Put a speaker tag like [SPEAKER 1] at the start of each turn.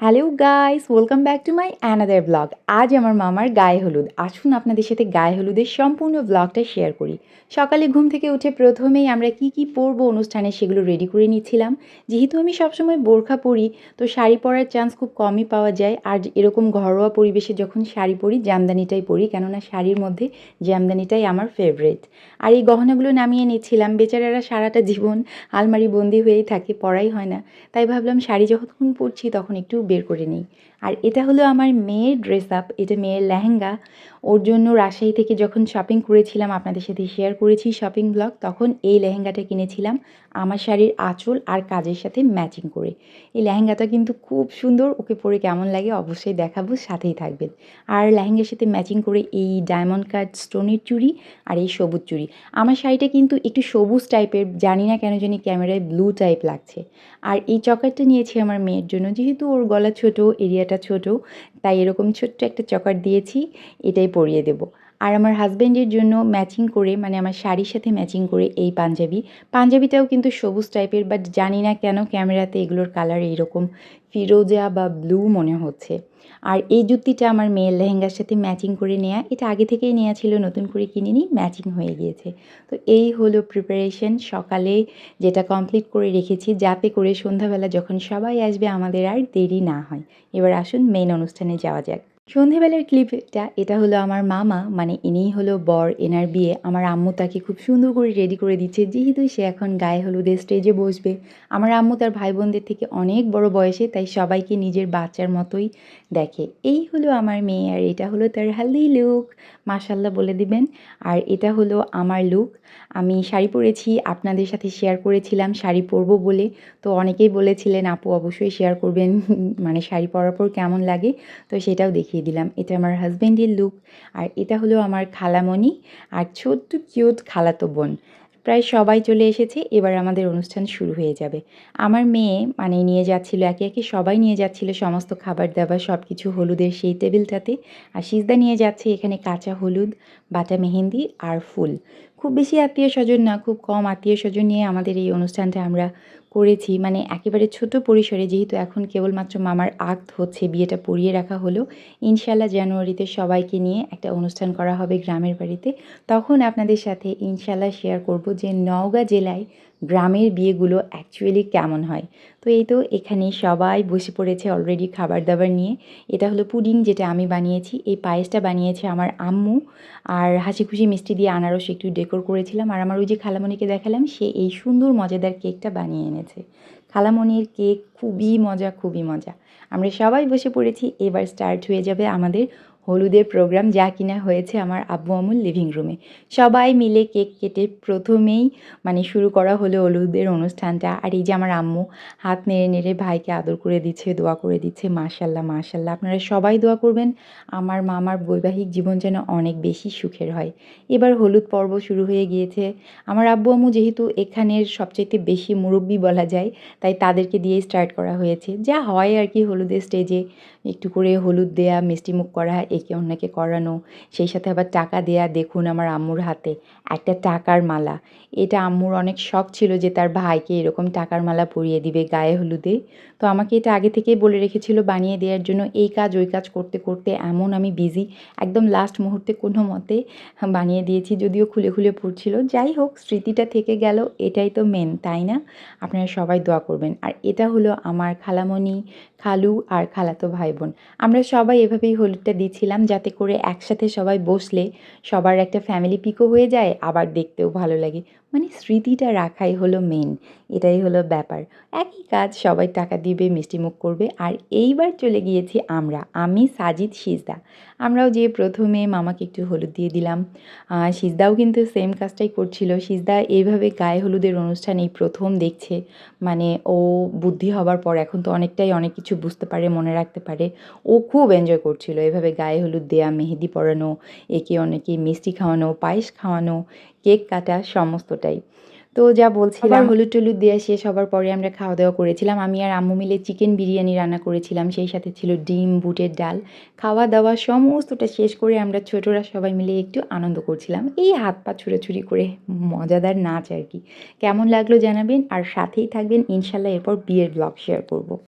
[SPEAKER 1] Hello guys welcome back to my another vlog আজ আমার মামার গায়ে হলুদ। আসুন আপনাদের সাথে গায়ে হলুদের সম্পূর্ণ ব্লগটা শেয়ার করি। সকালে ঘুম থেকে উঠে প্রথমেই আমরা কি কি পরবো অনুষ্ঠানে সেগুলো রেডি করে নিচ্ছিলাম। যেহেতু আমি সবসময় বোরখা পরি, তো শাড়ি পরার চান্স খুব কমই পাওয়া যায়। আর এরকম ঘরোয়া পরিবেশে যখন শাড়ি পরি, জামদানিটাই পরি, কেননা শাড়ির মধ্যে জামদানিটাই আমার ফেভারেট আর এই গহনাগুলো নামিয়ে নিচ্ছিলাম। বেচারারা সারাটা জীবন আলমারি বন্দি হয়েই থাকে পরাই হয় না। তাই ভাবলাম শাড়ি যখন পরছি, তখন একটু বের করে নিই। আর এটা হলো আমার মেয়ের ড্রেস আপ এটা মেয়ের লেহেঙ্গা। ওর জন্য রাজশাহী থেকে যখন শপিং করেছিলাম, আপনাদের সাথে শেয়ার করেছি শপিং ব্লগ তখন এই লেহেঙ্গাটা কিনেছিলাম আমার শাড়ির আঁচল আর কাজের সাথে ম্যাচিং করে। এই লেহেঙ্গাটা কিন্তু খুব সুন্দর, ওকে পরে কেমন লাগে অবশ্যই দেখাবো, সাথেই থাকবেন। আর লেহেঙ্গার সাথে ম্যাচিং করে এই ডায়মন্ড কাট স্টোনের চুড়ি আর এই সবুজ চুড়ি। আমার শাড়িটা কিন্তু একটু সবুজ টাইপের জানি না কেন জানি ক্যামেরায় ব্লু টাইপ লাগছে। আর এই চকারটা নিয়েছি আমার মেয়ের জন্য, যেহেতু ওর গলা ছোট এরিয়াটা ছোট তাই এরকম ছোট্ট একটা চকার দিয়েছি এটাই পরিয়ে দেবো। আর আমার হাজব্যান্ডের জন্য ম্যাচিং করে মানে আমার শাড়ির সাথে ম্যাচিং করে এই পাঞ্জাবি। পাঞ্জাবিটাও কিন্তু সবুজ টাইপের বাট জানি না কেন ক্যামেরাতে এগুলোর কালার এইরকম ফিরোজা বা ব্লু মনে হচ্ছে। আর এই জুতিটা আমার মেয়ের লেহেঙ্গার সাথে ম্যাচিং করে নেওয়া এটা আগে থেকেই নেওয়া ছিল, নতুন করে কিনে নিই ম্যাচিং হয়ে গিয়েছে। তো এই হলো প্রিপারেশন সকালে যেটা কমপ্লিট করে রেখেছি, যাতে করে সন্ধ্যাবেলা যখন সবাই আসবে, আমাদের আর দেরি না হয়। এবার আসুন মেন অনুষ্ঠানে যাওয়া যাক। সন্ধেবেলার ক্লিপটা, এটা হলো আমার মামা মানে ইনিই হলো বর, এনার বিয়ে। আমার আম্মু তাকে খুব সুন্দর করে রেডি করে দিচ্ছে, যেহেতু সে এখন গায়ে হলুদের স্টেজে বসবে। আমার আম্মু তার ভাই বোনদের থেকে অনেক বড় বয়সে, তাই সবাইকে নিজের বাচ্চার মতোই দেখে। এই হলো আমার মেয়ে, আর এটা হলো তার হেলদি লুক মাশাল্লাহ বলে দিবেন। আর এটা হলো আমার লুক আমি শাড়ি পরেছি, আপনাদের সাথে শেয়ার করেছিলাম, শাড়ি পরবো বলে। তো অনেকেই বলেছিলেন, আপু অবশ্যই শেয়ার করবেন মানে শাড়ি পরার পর কেমন লাগে? তো সেটাও দেখিয়ে দিলাম। এটা আমার হাজব্যান্ডের লুক আর এটা হলো আমার খালামণি আর ছোট্ট কিউট খালাতো বোন। প্রায় সবাই চলে এসেছে, এবার আমাদের অনুষ্ঠান শুরু হয়ে যাবে। আমার মেয়ে মানে নিয়ে যাচ্ছিল, একে একে সবাই নিয়ে যাচ্ছিল সমস্ত খাবার দাবার সব কিছু হলুদের সেই টেবিলটাতে আর সিজদা নিয়ে যাচ্ছে এখানে কাঁচা হলুদ, বাটা মেহেন্দি আর ফুল। খুব বেশি আত্মীয় স্বজন না, খুব কম আত্মীয় স্বজন নিয়ে আমাদের এই অনুষ্ঠানটা আমরা করেছি। মানে একেবারে ছোট পরিসরে যেহেতু এখন কেবলমাত্র মামার আক্ত হচ্ছে, বিয়েটা পড়িয়ে রাখা হলো ইনশাল্লাহ জানুয়ারিতে সবাইকে নিয়ে একটা অনুষ্ঠান করা হবে গ্রামের বাড়িতে। তখন আপনাদের সাথে ইনশাল্লাহ শেয়ার করব যে নওগাঁ জেলায় গ্রামের বিয়েগুলো অ্যাকচুয়ালি কেমন হয়? তো এই তো এখানে সবাই বসে পড়েছে অলরেডি খাবার দাবার নিয়ে। এটা হলো পুডিং যেটা আমি বানিয়েছি। এই পায়েসটা বানিয়েছে আমার আম্মু। আর হাসি খুশি মিষ্টি দিয়ে আনারস একটু ডেকোর করেছিলাম। আর আমার ওই যে খালামণিকে দেখালাম, সে এই সুন্দর মজাদার কেকটা বানিয়ে এনেছে। খালামণির কেক খুবই মজা খুবই মজা। আমরা সবাই বসে পড়েছি। এবার স্টার্ট হয়ে যাবে আমাদের হলুদের প্রোগ্রাম যা কিনা হয়েছে আমার আব্বু আমুল লিভিং রুমে সবাই মিলে কেক কেটে প্রথমেই মানে শুরু করা হলো হলুদের অনুষ্ঠানটা। আর এই যে আমার আম্মু হাত নেড়ে নেড়ে ভাইকে আদর করে দিচ্ছে, দোয়া করে দিচ্ছে, মাশাল্লাহ মাশাল্লাহ। আপনারা সবাই দোয়া করবেন, আমার মামার বৈবাহিক জীবন যেন অনেক বেশি সুখের হয়। এবার হলুদ পর্ব শুরু হয়ে গিয়েছে। আমার আব্বু আম্মু যেহেতু এখানের সবচাইতে বেশি মুরব্বী বলা যায়, তাই তাদেরকে দিয়ে স্টার্ট করা হয়েছে। যা হয় আর কি হলুদের স্টেজে একটু করে হলুদ দেয়া, মিষ্টিমুখ করা একে অন্যকে করানো, সেই সাথে আবার টাকা দেয়া, দেখুন আমার আম্মুর হাতে একটা টাকার মালা। এটা আম্মুর অনেক শখ ছিল যে তার ভাইকে এরকম টাকার মালা পরিয়ে দিবে গায়ে হলুদে। তো আমাকে এটা আগে থেকেই বলে রেখেছিল বানিয়ে দেওয়ার জন্য, এই কাজ, ওই কাজ করতে করতে এমন আমি বিজি একদম লাস্ট মুহূর্তে কোনো মতে বানিয়ে দিয়েছি, যদিও খুলে খুলে পড়ছিল। যাই হোক, স্মৃতিটা থেকে গেল, এটাই তো মেন তাই না? আপনারা সবাই দোয়া করবেন। আর এটা হলো আমার খালামণি, খালু আর খালাতো ভাই বোন আমরা সবাই এভাবেই হলুদটা দিচ্ছিলাম যাতে করে একসাথে সবাই বসলে সবার একটা ফ্যামিলি পিকও হয়ে যায়, আবার দেখতেও ভালো লাগে। মানে স্মৃতিটা রাখাই হলো মেন এটাই হলো ব্যাপার। একই কাজ সবাই টাকা দিবে মিষ্টিমুখ করবে। আর এইবার চলে গিয়েছি আমরা, আমি সাজিদ, সিজদা। আমরাও যে প্রথমে মামাকে একটু হলুদ দিয়ে দিলাম সিজদাও কিন্তু সেম কাজটাই করছিল। সিজদা এইভাবে গায়ে হলুদের অনুষ্ঠান এই প্রথম দেখছে মানে ও বুদ্ধি হবার পর এখন তো অনেকটাই অনেক কিছু বুঝতে পারে, মনে রাখতে পারে। ও খুব এনজয় করছিল এভাবে গায়ে হলুদ দেয়া, মেহেদি পরানো, একে অনেকে মিষ্টি খাওয়ানো, পায়েস খাওয়ানো কেক কাটা সমস্তটাই। তো যা বলছিলাম হলুদ টলুদ দেওয়া শেষ হবার পরে আমরা খাওয়া দাওয়া করেছিলাম। আমি আর আম্মু মিলে চিকেন বিরিয়ানি রান্না করেছিলাম। সেই সাথে ছিল ডিম বুটের ডাল। খাওয়া দাওয়া সমস্তটা শেষ করে আমরা ছোটরা সবাই মিলে একটু আনন্দ করছিলাম। এই হাত পা ছুড়োছুড়ি করে মজাদার নাচ আর কি। কেমন লাগল জানাবেন আর সাথেই থাকবেন। ইনশাল্লাহ এরপর বিয়ের ব্লগ শেয়ার করব।